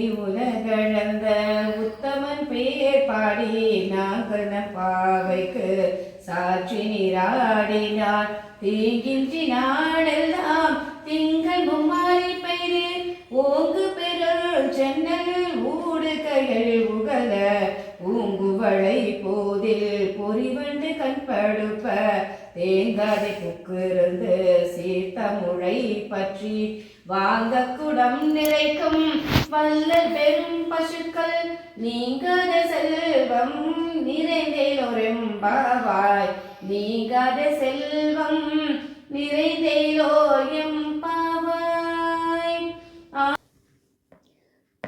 ஓங்கி உலகளந்த உத்தமன் பேர் பாடி நாங்கள் பாவைக்கு சாட்சி நீராடினார். தீங்கின்றி நாடெல்லாம்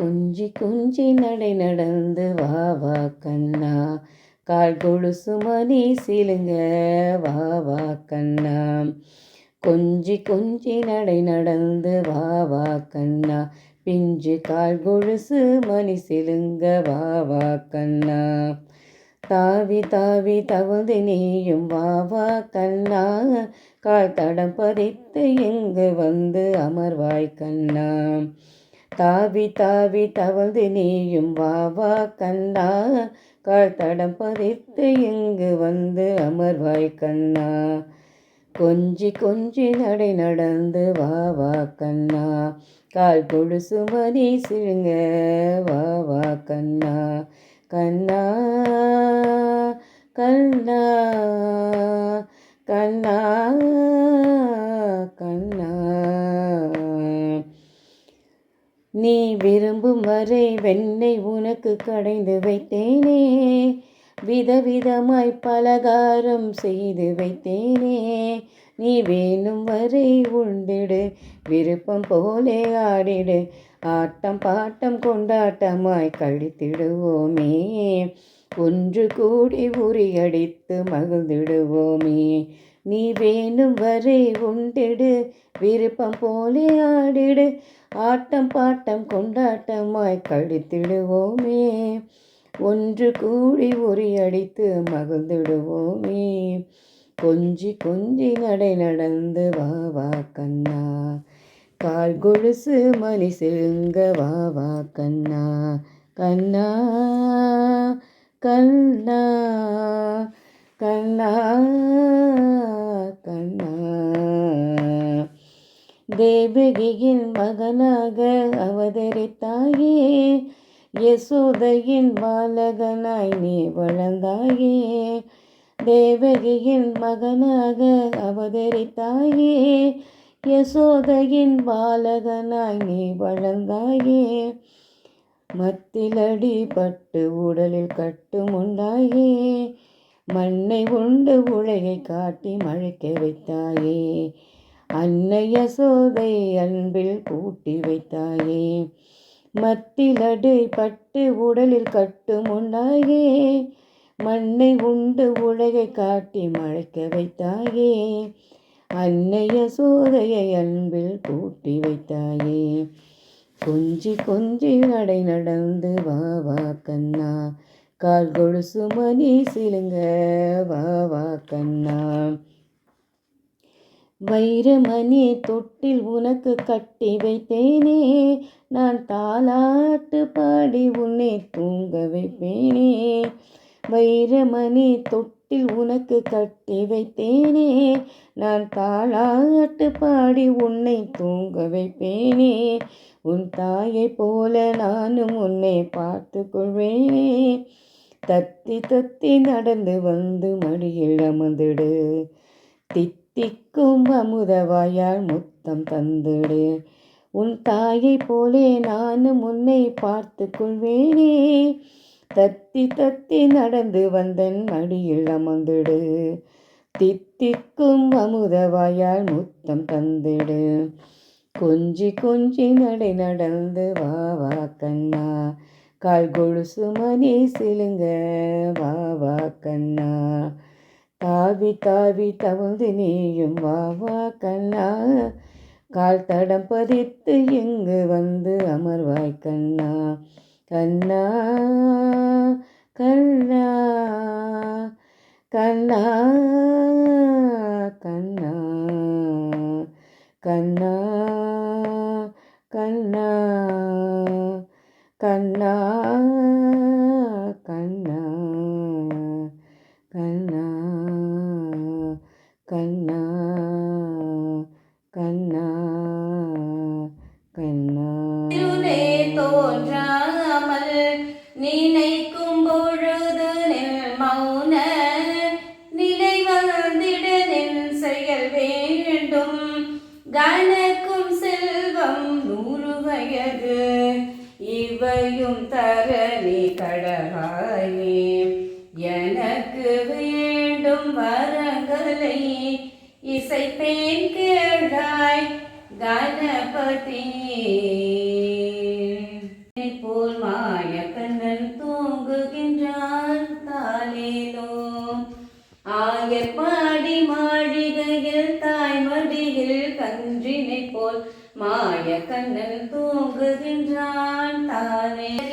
குஞ்சி குஞ்சி நடை நடந்து வா வா கண்ணா. கால் கொலுசு மணி சிலுங்க வா வா கண்ணா. கொஞ்சி கொஞ்சி நடை நடந்து வா வா கண்ணா. பிஞ்சு கால் கொலுசு மணி சிலுங்க வா வா கண்ணா. தாவி தாவி தவழ்ந்து நீயும் வா வா கண்ணா. கால் தடம் பதித்து இங்கு வந்து அமர்வாய் கண்ணா. தாவி தாவி தவழ்ந்து நீயும் வா வா கண்ணா. கால் தடம் பதித்து இங்கு வந்து அமர்வாய் கண்ணா. கொஞ்சி கொஞ்சி நடை நடந்து வா வா கண்ணா. கால் கொலுசு மணி சிழுங்க. வா வா கண்ணா. கண்ணா கண்ணா கண்ணா கண்ணா. நீ விரும்பும் வரை வெண்ணெய் உனக்கு கடைந்து வைத்தேனே. விதவிதமாய் பலகாரம் செய்து வைத்தேனே. நீ வேணும் வரை உண்டிடு விருப்பம் போலே ஆடிடு ஆட்டம் பாட்டம் கொண்டாட்டமாய் கழித்திடுவோமே. ஒன்று கூடி உரியடித்து மகிழ்ந்திடுவோமே. நீ வேணும் வரை உண்டிடு விருப்பம் போலே ஆடிடு ஆட்டம் பாட்டம் கொண்டாட்டமாய் கழித்திடுவோமே. ஒன்று கூடி உரியடித்து மகிழ்ந்திடுவோமே. கொஞ்சி கொஞ்சி நடை நடந்து வா வா கண்ணா. கால் கொலுசு மணி செலுங்க வா வா கண்ணா. கண்ணா கண்ணா கண்ணா கண்ணா. தேவகியின் மகனாக அவதரித்தாயே யசோதையின் பாலகனாய் நீ வளர்ந்தாயே. தேவகியின் மகனாக அவதரித்தாயே யசோதையின் பாலகனாய் நீ வளர்ந்தாயே. மத்திலடி பட்டு உடலில் கட்டுமுண்டாயே. மண்ணை உண்டு உலகை காட்டி மழைக்க வைத்தாயே. அன்னைய சோதை அன்பில் கூட்டி வைத்தாயே மத்திலடை பட்டு உடலில் கட்டு முன்னாயே மண்ணை உண்டு உலகை காட்டி மழைக்க வைத்தாயே அன்னைய சோதையை அன்பில் கூட்டி வைத்தாயே. கொஞ்சி கொஞ்சி நடை நடந்து வா வா கண்ணா கால் கொலுசு மணி சிலுங்க வா வா கண்ணா. வைரமணி தொட்டில் உனக்கு கட்டி வைத்தேனே. நான் தாலாட்டு பாடி உன்னை தூங்க வைப்பேனே. வைரமணி தொட்டில் உனக்கு கட்டி வைத்தேனே. நான் தாளாட்டு பாடி உன்னை தூங்க வைப்பேனே. உன் தாயை போல நானும் உன்னை பார்த்து கொள்வேனே. தத்தி தத்தி நடந்து வந்து மடியில் அமர்ந்திடு. திக்கும் அமுதவாயால் முத்தம் தந்துடு. உன் தாயை போலே நானும் உன்னை பார்த்து கொள்வேனே. தத்தி தத்தி நடந்து வந்தன் மடியில் அமர்ந்துடு. தித்திக்கும் அமுதவாயால் முத்தம் தந்துடு. கொஞ்சி கொஞ்சி நடை நடந்து வா வா கண்ணா. கால் கொழுசு மணி சிலுங்க வா வா கண்ணா. தாவி தாவி தவுந்து நீயும் வா வா கண்ணா. கால் தடம் பதித்து இங்கு வந்து அமர்வாய் கண்ணா. கண்ணா கண்ணா கண்ணா கண்ணா. கண்ணா கண்ணா கண்ணா. தந்திட நின் செயல் வேண்டும். கனக்கும் செல்வம் நூறு வயது இவையும் தரணி கடகாயே. எனக்கு வேண்டும் வரங்களை இசைப்பேன் கேடாய் கணபதி. போல் மாய மாய கண்ணன் தூங்குகின்றான் தானே.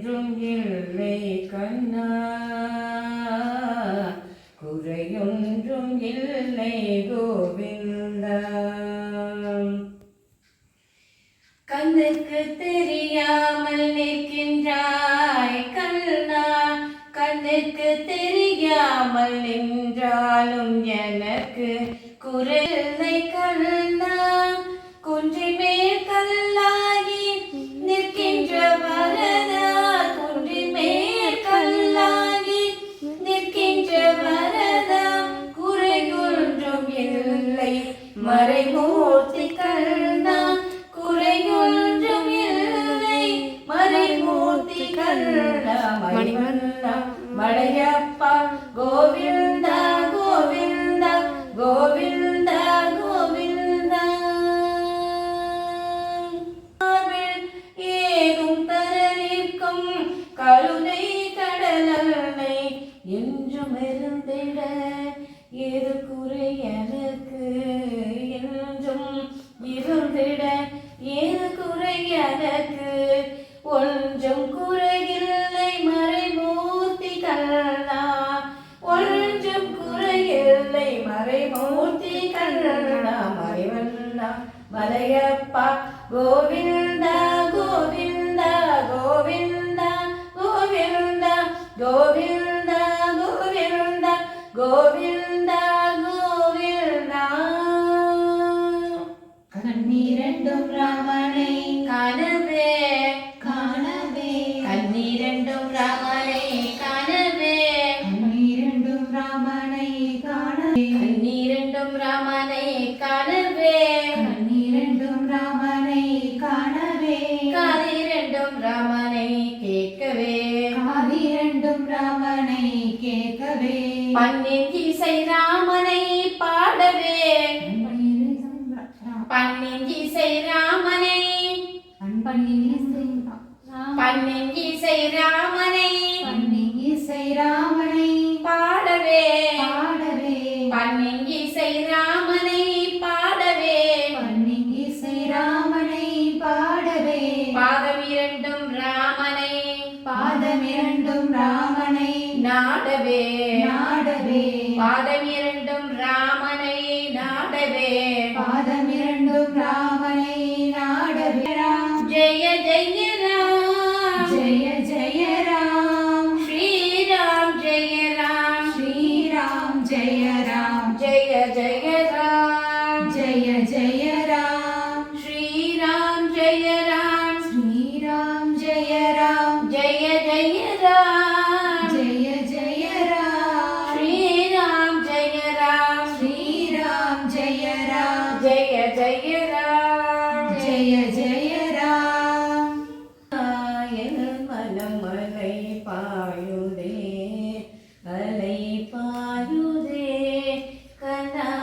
ஒன்றும் இல்லை கண்ணா. குறையொன்றும் இல்லை கோவிந்தா. கண்ணுக்கு தெரியாமல் நிற்கின்றாய் கண்ணா. கண்ணுக்கு தெரியாமல் நின்றாலும் எனக்கு குறையில்லை கண்ணா. வலையப்பா கோவிந்த Annem gibi Seyran. கண்ணா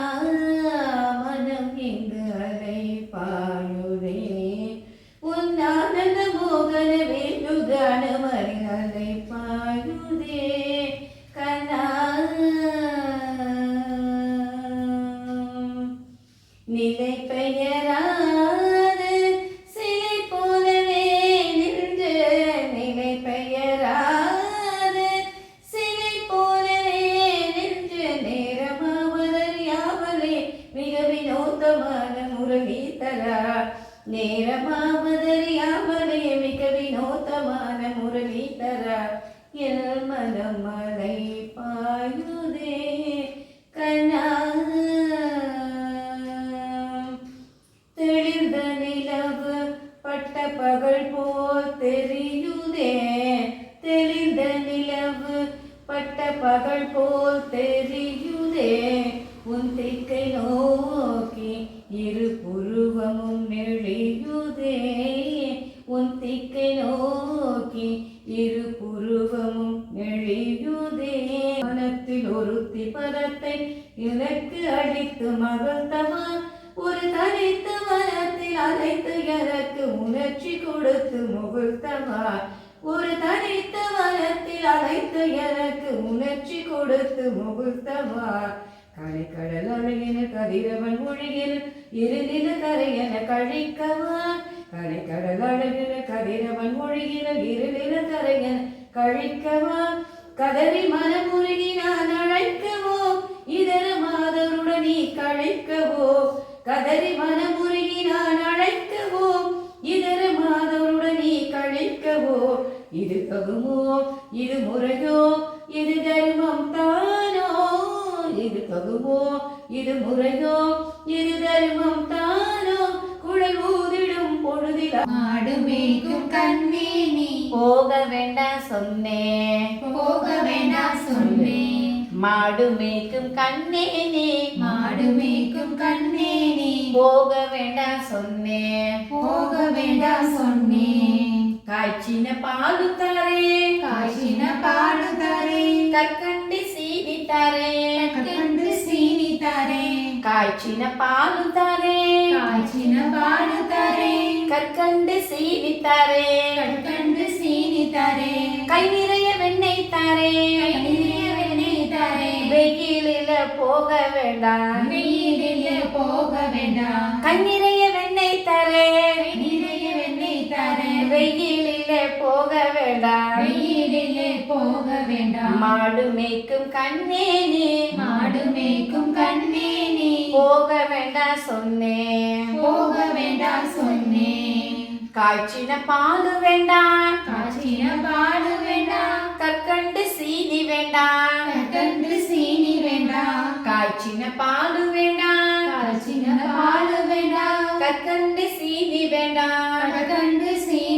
没有吗 எனக்கு கொடுத்து முகழ்த்தவா ஒரு தனித்த வனத்தில் அழைத்து எனக்கு உணர்ச்சி கொடுத்து முகழ்த்தவா கலை கடல் அழகின கதிரவன் மொழியில் இருநில கரையென கழிக்கவா கலை கடல் அழகின கதிரவன் மொழியில் இருநில கரையென கழிக்கவா கதறி மனமுருகி நான் அழைக்கவோ இதர மாதருடன் நீ கழிக்கவோ. கதறி மனமுருகி நான் அழைக்கவோ இதர மாதருடன் நீ கழிக்கவோ? இது தகுமோ இது முறையோ? இது தர்மம் தானோ? இது தகுமோ இது முறையோ? இது தர்மம் தானோ? குழல் ஊதிடும் பொழுதில் மாடு மேய்க்கும் கண்ணே நீ. போக வேண்டாம் சொன்னேன் போக வேண்டாம் சொன்னேன் மாடு மேய்க்கும் கண்ணே நீ மாடு மேய்க்கும் கண்ணே நீ. போக வேண்டாம் சொன்னேன் போக வேண்டாம் சொன்னேன் காய்ச்சின பாலு தாரே. காய்ச்சின பாடு தரே. கற்கண்டு சீனி தாரே. கண்டு சீனி தரே. காய்ச்சின பாலு தாரே. காய்ச்சின பாடு தரே. கற்கண்டு சீனி தாரே. கண்டு சீனி தரே. கை நிறைய வெண்ணெய் தாரே. வெயிலில போக வேண்டாம் வெயிலில் போக வேண்டாம் கை நிறைய வெண்ணெய் தாரே. நிறைய வெண்ணெய் தரே. வெயிலில போக வேண்டாம் வெயிலிலே போக வேண்டாம் மாடு மேய்க்கும் கண்ணே நீ. மாடு மேய்க்கும் கண்ணே நீ. போக வேண்டாம் சொன்னேன் போக வேண்டாம் சொன்னேன் காய்ச்சின பாலு வேண்டாம் காய்ச்சின பாடு வேண்டாம் கற்கண்டு சீனி வேண்டாம். கண்டு சீனி வேண்டாம். காய்ச்சின பாலு வேண்டாம். காய்ச்சின பாடு வேண்டாம். கற்கண்டு சீனி வேண்டாம். கண்டு சீனி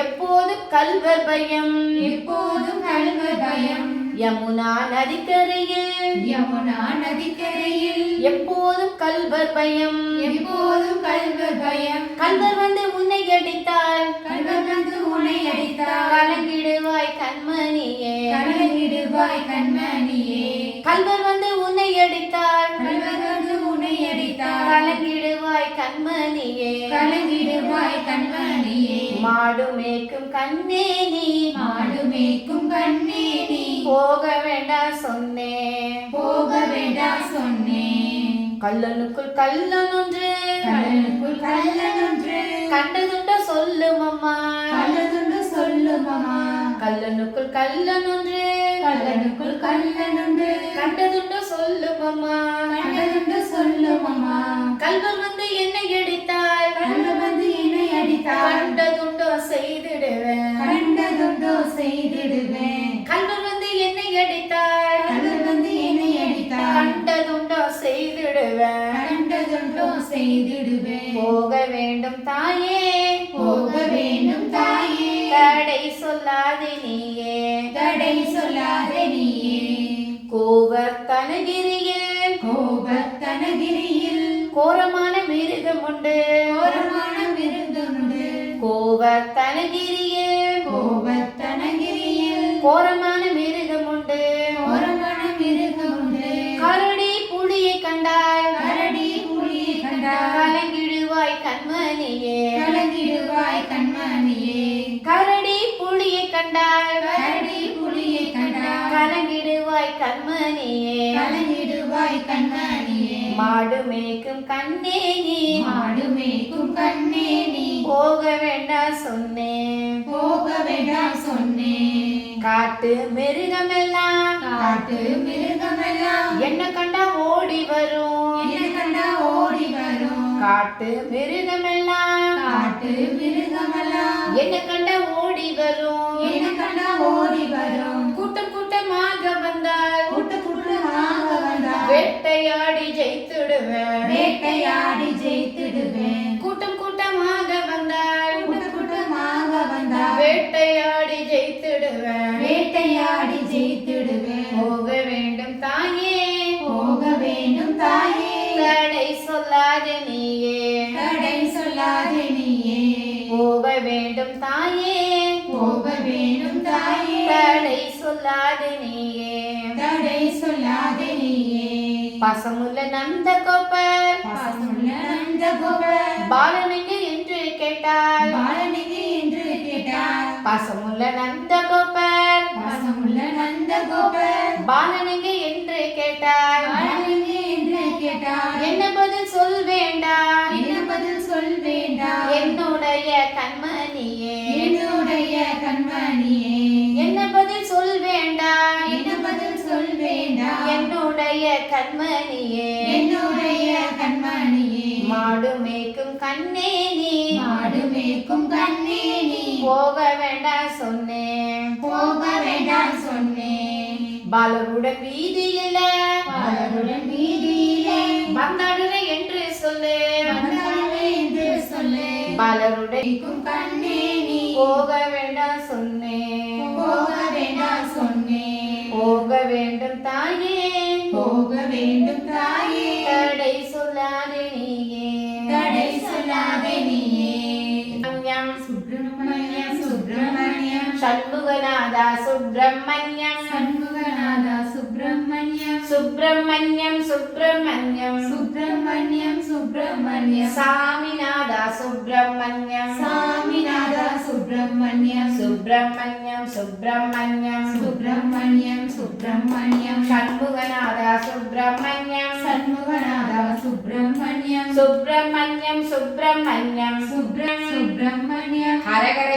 எப்போது கல்வர் பயம்? எப்போதும் கல்வர் பயம்? யமுனா நதிக்கரையில். யமுனா நதிக்கரையில். எப்போதும் கல்வர் பயம்? எப்போதும் கல்வர் பயம்? கல்வர் வந்து உன்னை அடித்தார் கல்வர் வந்து உன்னை அடித்தார் கலங்கிடுவாய் கண்மணியே. கலங்கிடுவாய் கண்மணியே. கல்வர் வந்து உன்னை அடித்தார் கல்வர் கலங்கிடுவாய் கண்மணியே. கலங்கிடுவாய் கண்மணியே. மாடு மேய்க்கும் கண்ணே நீ. மாடு மேய்க்கும் கண்ணே நீ. போக வேண்டாம் சொன்னேன் போக வேண்டாம் சொன்னேன் கல்லனுக்குள் கல்லன் ஒன்று கடலுக்குள் கள்ளன் ஒன்று கண்டதுண்ட சொல்லும் அம்மா கள்ளதுண்டு சொல்லும் அம்மா கல்லனுக்குள் கல்லன் ஒன்று கள்ளனுக்குள் கள்ளன் உண்டு கண்டதுண்ட சொல்லும் அம்மா கண்டதுண்டு சொல்லும் அம்மா கல்வர் வந்து என்னை அடித்தார் கள்ள வந்து என்னை அடித்தார் கண்டதுண்டோ செய்திடுவேன். கண்டதுண்டோ செய்திடுவேன். கல்வர் வந்து என்னை அடித்தார் கள்ளர் வந்து என்னை அடித்தார் கண்டதுண்டோ செய்திடுவேன். கண்டதுண்டோ செய்திடுவேன். போக வேண்டும் தாயே. கோவர் தனகிரியில் கோபத்தனகிரியில் கோரமான மிருகம் உண்டு. கோரமான விருதுண்டு கோவர் தனகிரியில் கோபத்தனகிரியில் கோரமான மிருகம் உண்டு. கோரமான மிருகமுண்டு கரடி புலியை கண்டாய். கரடி புலியை கண்டார் கலங்கிடுவாய் கண்மணியே. கலங்கிடுவாய் கண்மணியே. கரடி புலியை கண்டாய். கண்மணியே கலங்கிடுவாய் கண்மணியே மாடு மேய்க்கும் கண்ணே நீ. மாடு மேய்க்கும் கண்ணே நீ. போக வேண்டாம் சொன்னேன் போக வேண்டாம் சொன்னேன் காட்டு மிருகமெல்லாம். காட்டு மிருகமெல்லாம். என்ன கண்டா ஓடி வரும். என்ன கண்டா ஓடி வரும். காட்டு மிருகமெல்லாம். காட்டு மிருகமெல்லாம். என்ன கண்டா ஓடி வரும். என்ன கண்டா ஓடி வரும். கூட்டம் கூட்டமாக வந்தால். வேட்டையாடி ஜெயித்துடுவேன். வேட்டையாடி ஜெயித்திடுவேன். கூட்டம் கூட்டமாக வந்தால். கூட்ட கூட்டமாக வந்தார் வேட்டையாடி ஜெயித்துடுவேன். வேட்டையாடி ஜெயித்திடுவேன். போக வேண்டும் தாயே. போக வேண்டும் தாயே. தடை சொல்லாத நீயே. தடை பசமுள்ள நந்த கோப்பர் பாசமுள்ள நந்த கோபர் பாலனுக்கு என்று கேட்டால் பாலனிக்கு என்று கேட்டார் பசமுள்ள நந்த கோப்பர் பாசமுள்ள நந்த கோபர் பாலனுக்கு என்று கேட்டால் பாலனிக்கு என்று கேட்டார் என்ன பதில் சொல் வேண்டாம் கண்மணியே. என்னுடைய கண்மணியே. மாடு மேய்க்கும் கண்ணே நீ. மாடு மேய்க்கும் கண்ணே நீ. போக வேண்டாம் சொன்னேன் போக வேண்டாம் சொன்னேன் பாலருடன் வீதியில. பாலருடன் வீதியிலே. வந்தாடுற என்று சொல்லு. என்று சொல்லு. பாலருடன் கண்ணே நீ. போக வேண்டாம் சொன்னேன் போக வேண்டாம் சொன்னேன் போக வேண்டும் தாயே. போக வேண்டும் தாயே. தடை சொல்லாதே நீயே. தடை சொல்லாதே நீயே. சுப்பிரமணியம். சுப்பிரமணியம் சுப்பிரமணியம். சண்முகநாதா சுப்பிரமணியம் சண்முகநாதா சுப்பிரமணியம் சுப்பிரமணியம் சுப்பிரமணியம் சுப்பிரமணியம் சுப்பிரமணியம் சாமிநாதா சுப்பிரமணியம் சாமிநாதா சுப்பிரமணியம் சுப்பிரமணியம் சுப்பிரமணியம் சுப்பிரமணியம் சுப்பிரமணியம் சண்முகநாதா சுப்பிரமணியம் சண்முகநாதா சுப்பிரமணியம் சுப்பிரமணியம் சுப்பிரமணியம் சுப்ர சுப்பிரமணியம் ஹரஹர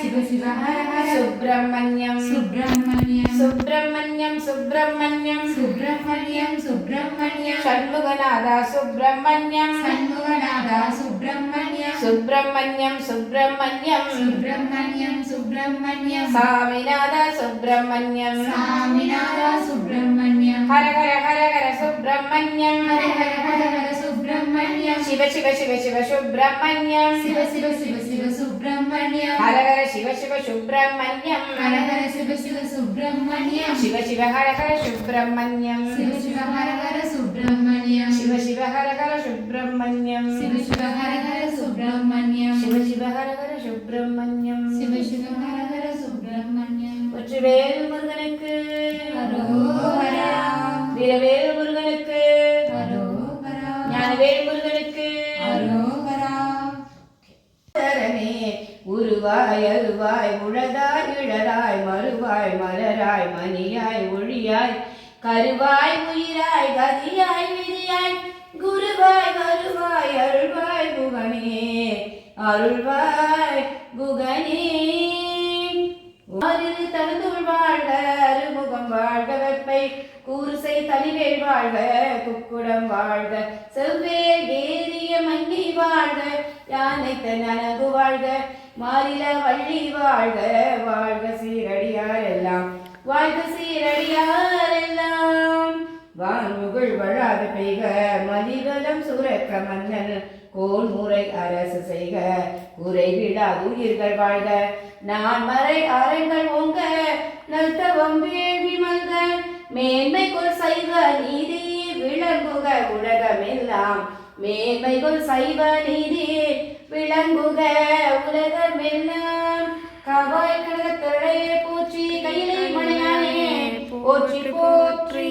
சிவ சிவ ஹரஹர சிவ சிவ சுப்பிரமணியம் சுப்பிரமணியம் சிவ சிவ ஹரஹர சிவ சிவ ஹரஹர சுப்பிரமணியம் சுப்பிரமணியம் சுப்பிரமணியம் சுப்பிரமணியம் சுப்பிரமணியம் சுப்பிரமணியம் சண்முகநாதா சுப்பிரமணியம் சண்முகநாதா சுப்பிரமணியம் சுப்பிரமணியம் சுப்பிரமணியம் சுப்பிரமணியம் சுப்பிரமணியம் சாமிநாதா சுப்பிரமணியம் சாமிநாதா சுப்பிரமணியம் ஹரஹர ஹரஹர சுப்பிரமணியம் ஹர ஹர ஹர ஹர சுப்பிரமணியம் சிவ सुब्रह्मण्यं हर हर शिव शिव सुब्रह्मण्यम। हर हर शिव शिव सुब्रह्मण्यम। शिव शिव हर हर सुब्रह्मण्यम। शिव शिव हर हर सुब्रह्मण्यम। शिव शिव हर हर सुब्रह्मण्यम। शिव शिव हर हर सुब्रह्मण्यम। शिव शिव हर हर सुब्रह्मण्यम। शिव शिव हर हर सुब्रह्मण्यम। कुछ वेल सुब्रह्मण्यं உருவாய் உழதாய் இழராய் மறுவாய் மலராய் மணியாய் ஒழியாய் கருவாய் உயிராய் கதியாய் விதியாய் குருவாய் வருவாய் அருள்வாய் குகனே அருள்வாய் குகனே ஆறிரு தனதுள் வாழ்க அருமுகம் வாழ்க வெப்பை கூறுசை தலிவேல் வாழ்க குக்குடம் வாழ்க. செவ்வேல் ஏறிய மங்கி வாழ்க யானை தனகு வாழ்க. மாறில வள்ளி வாழ்க வாழ்க சீரடியார் எல்லாம் வாழ்க சீரடியார் எல்லாம் வான்முகள் வழாத பெய்க மதிவலம் சுரக்க மன்னன். கோல் முறை அரசு செய்க குறை விடாது உயிர்கள் வாழ்க. நான் மறை அரங்கள் ஓங்க நல்தவம் வேள்வி மல்க. மேன்மைக்குள் சைவ நீதி விளங்குக உலகமெல்லாம். மேன்மைக்குள் சைவ நீதி விளங்குக உலகமெல்லாம். காவாய் கழகத்தழையே போற்றி கையிலே மணியானே போற்றி போற்றி.